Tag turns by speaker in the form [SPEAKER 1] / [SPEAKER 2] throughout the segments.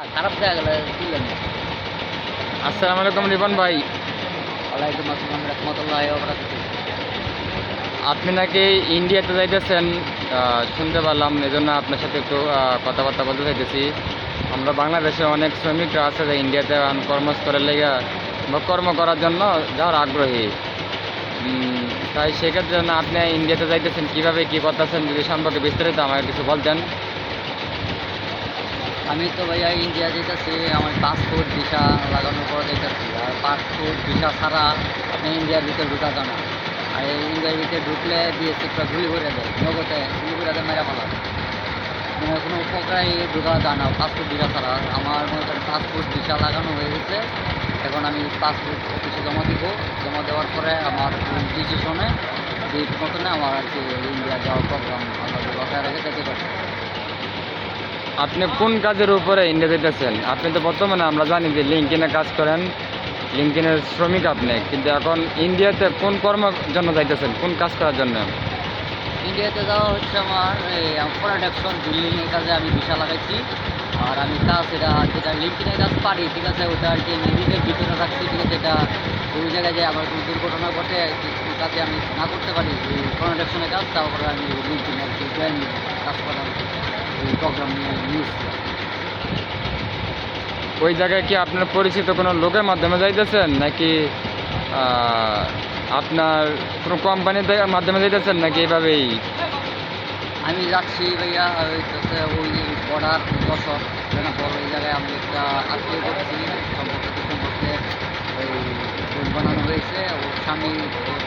[SPEAKER 1] খারাপ গেলে
[SPEAKER 2] আসসালামু আলাইকুম রিপন ভাই।
[SPEAKER 1] ওয়ালাইকুম আসসালাম রহমতুল্লাহ
[SPEAKER 2] আপনি নাকি ইন্ডিয়াতে যাইতেছেন? শুনতে পারলাম এই জন্য আপনার সাথে একটু কথাবার্তা বলতে চাইতেছি। আমরা বাংলাদেশে অনেক শ্রমিকরা আছে যে ইন্ডিয়াতে কর্মস্থলের লেগে বা কর্ম করার জন্য যাওয়ার আগ্রহী। তাই সেক্ষেত্রে আপনি ইন্ডিয়াতে যাইতেছেন কীভাবে কি করতেছেন যদি সম্পর্কে বিস্তারিত আমাকে কিছু বলতেন।
[SPEAKER 1] আমি তো ভাইয়া ইন্ডিয়া যেতেছি, আমার পাসপোর্ট ভিসা লাগানোর পর যেতেছি। আর পাসপোর্ট ভিসা ছাড়া আপনি ইন্ডিয়ার ভিতরে ঢুকাতো না। আর এই ইন্ডিয়ার ভিতরে ঢুকলে বিএসএফটা গুলি করে দেয়, নগদে গুলি করে দেয়, মেরা ফেলা। কোনো উপকারই ঢুকা যায় না পাসপোর্ট ভিসা ছাড়া। আমার মনে করেন পাসপোর্ট ভিসা লাগানো হয়ে গেছে। এখন আমি পাসপোর্ট অফিসে জমা দিব। জমা দেওয়ার পরে আমার ডিসিশনে ডেট মতনে আমার আর কি ইন্ডিয়া যাওয়ার প্রোগ্রাম লটায় রেখে যেতে পারি
[SPEAKER 2] আপনি কোন কাজের উপরে ইন্ডিয়া যেতেছেন আপনি তো বর্তমানে আমরা জানি যে লিঙ্কিনে কাজ করেন। লিঙ্কিনের শ্রমিক আপনি। কিন্তু এখন ইন্ডিয়াতে কোন কর্মের জন্য যাইতেছেন? কোন কাজ করার জন্য?
[SPEAKER 1] ইন্ডিয়াতে যাওয়া হচ্ছে আমার প্রোডাকশন বিল্ডিংয়ের কাজে আমি ভিসা লাগাইছি। আর আমি কাজ এটা, যেটা লিঙ্কিনের কাজ পারি, ঠিক আছে, ওটা আর কি নিজেদের ভিতরে রাখছি ঠিক আছে এটা ওই জায়গায় যে আমার কোনো দুর্ঘটনা ঘটে কাজে আমি না করতে পারি এই প্রোডাকশনের কাজ তারপরে আমি লিঙ্কিনে আর কি জয়েন কাজ করার এই প্রোগ্রাম নিয়ে নিয়েছি
[SPEAKER 2] ওই জায়গায় কি আপনার পরিচিত কোনো লোকের মাধ্যমে যাইতেছেন? নাকি আপনার কোনো কোম্পানির মাধ্যমে যাইতেছেন? নাকি এইভাবেই?
[SPEAKER 1] আমি যাচ্ছি ভাইয়া ওই বর্ডার দশক বেনাপোল ওই জায়গায় আমি একটা আত্মীয় করছি সম্পর্কে সম্পর্কে ওই বানানো হয়েছে ও স্বামী ওর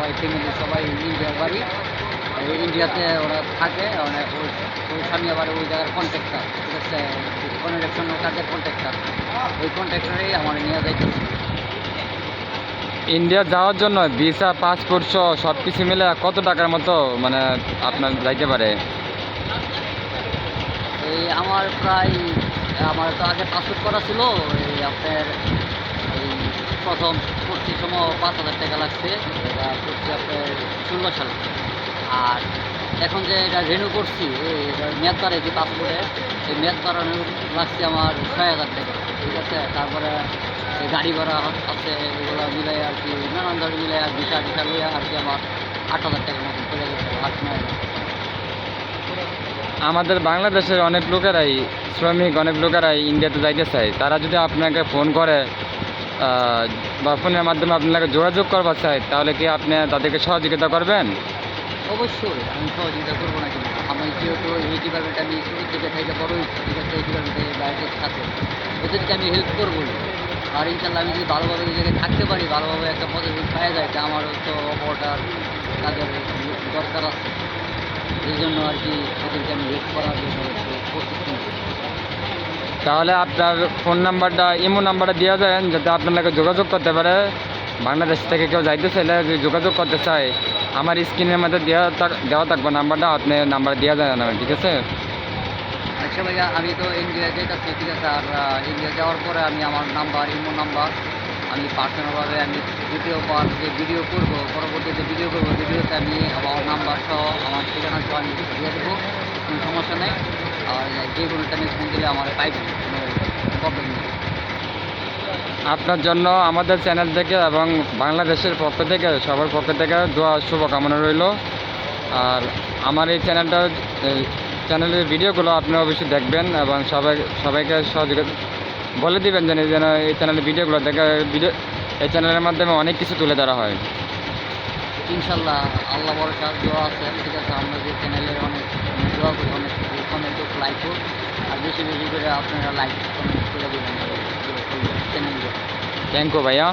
[SPEAKER 1] সবাই ফ্যামিলি সবাই ইন্ডিয়ার বাড়ি ইন্ডিয়াতে ওরা থাকে মানে ওই ওই স্বামী আবার ওই জায়গার কন্ট্রাক্টার ঠিক আছে? কনস্ট্রাকশনের কাজের কন্ট্রাক্টার ওই কন্ট্রাক্টরেই আমার নিয়ে যাইতেছে।
[SPEAKER 2] ইন্ডিয়া যাওয়ার জন্য ভিসা পাসপোর্ট সহ সব কিছু মিলে কত টাকার মতো মানে আপনার যাইতে পারে?
[SPEAKER 1] এই আমার প্রায় আমার তো আগে পাসপোর্ট করা ছিল এই আপনার এই প্রথম সময় পাঁচ হাজার টাকা লাগছে, এটা করছি আপনার ষোলো সালে। আর এখন যে এটা রেনু করছি মেয়াদ বাড়াইছি পাসপোর্টে এই মেয়াদ বাড়ানো লাগছে আমার ছয় হাজার টাকা, ঠিক আছে? তারপরে গাড়ি ভাড়া আছে, এগুলো মিলাই আর কি, নানান ধরনের মিলাই আর ভিসা টিসা লইয়া আর কি আমার আট হাজার টাকার মতন চলে গেছে, আট, নয়
[SPEAKER 2] আমাদের বাংলাদেশের অনেক লোকেরাই, শ্রমিক অনেক লোকেরাই ইন্ডিয়াতে যাইতে চায়। তারা যদি আপনাকে ফোন করে বা ফোনের মাধ্যমে আপনাকে যোগাযোগ করবার চাই, তাহলে কি আপনি তাদেরকে সহযোগিতা করবেন?
[SPEAKER 1] অবশ্যই, আমি সহযোগিতা করব না কিন্তু। আমি যেহেতু এই ডিপার্টমেন্টে আমি থেকে থেকে বড় হয়েছি ডিপার্টমেন্টে বাইরের সাথে ওদেরকে আমি হেল্প করব আর ইনশাল্লাহ আমি যদি ভালোভাবে জায়গায় থাকতে পারি, ভালোভাবে একটা পজিটিভ পাওয়া যায়, তা আমারও তো অপরটার কাজের দরকার আছে। এই জন্য আর কি ওদেরকে আমি হেল্প করার জন্য প্রস্তুত।
[SPEAKER 2] তাহলে আপনার ফোন নাম্বারটা, ইমো নাম্বারটা দেওয়া যায় যাতে আপনাকে যোগাযোগ করতে পারে। বাংলাদেশ থেকে কেউ যাইতে চাইলে যোগাযোগ করতে চায়, আমার স্ক্রিনের মধ্যে দেওয়া থাক, দেওয়া থাকবে নাম্বারটা, আপনি নাম্বার দেওয়া যায় না ঠিক আছে?
[SPEAKER 1] আচ্ছা ভাইয়া, আমি তো ইন্ডিয়া যেতেছি ঠিক আছে? আর ইন্ডিয়া যাওয়ার পরে আমি আমার নাম্বার, ইমো নাম্বার, আমি পার্সোনালভাবে আমি ভিডিও বার যে ভিডিও করব, পরবর্তীতে ভিডিও করব ভিডিওতে আমি আমার নাম্বার সহ আমার ঠিকানা সহ আমি দিয়ে দেবো, কোনো সমস্যা নেই। আর যে কোনো টাইমে ফোন দিলে আমার প্রবলেম নেই।
[SPEAKER 2] আপনার জন্য আমাদের চ্যানেল থেকে এবং বাংলাদেশের পক্ষ থেকে সবার পক্ষ থেকে দোয়া শুভকামনা রইল। আর আমার এই চ্যানেলটা চ্যানেলের ভিডিওগুলো আপনি অবশ্যই দেখবেন এবং সবাই সবাইকে সহযোগিতা বলে দিবেন যেন যেন এই চ্যানেলের ভিডিওগুলো দেখে ভিডিও এই চ্যানেলের মাধ্যমে অনেক কিছু তুলে ধরা হয়।
[SPEAKER 1] ইনশাল্লাহ আল্লাহ ভরসা দোয়া আছে ঠিক আছে আমরা যে চ্যানেলের অনেক দোয়া করি অনেক কমেন্ট লাইক করুন আর বেশি বেশি করে আপনারা লাইক কমেন্ট করে দেবেন চ্যানেলগুলো
[SPEAKER 2] থ্যাংক ইউ ভাইয়া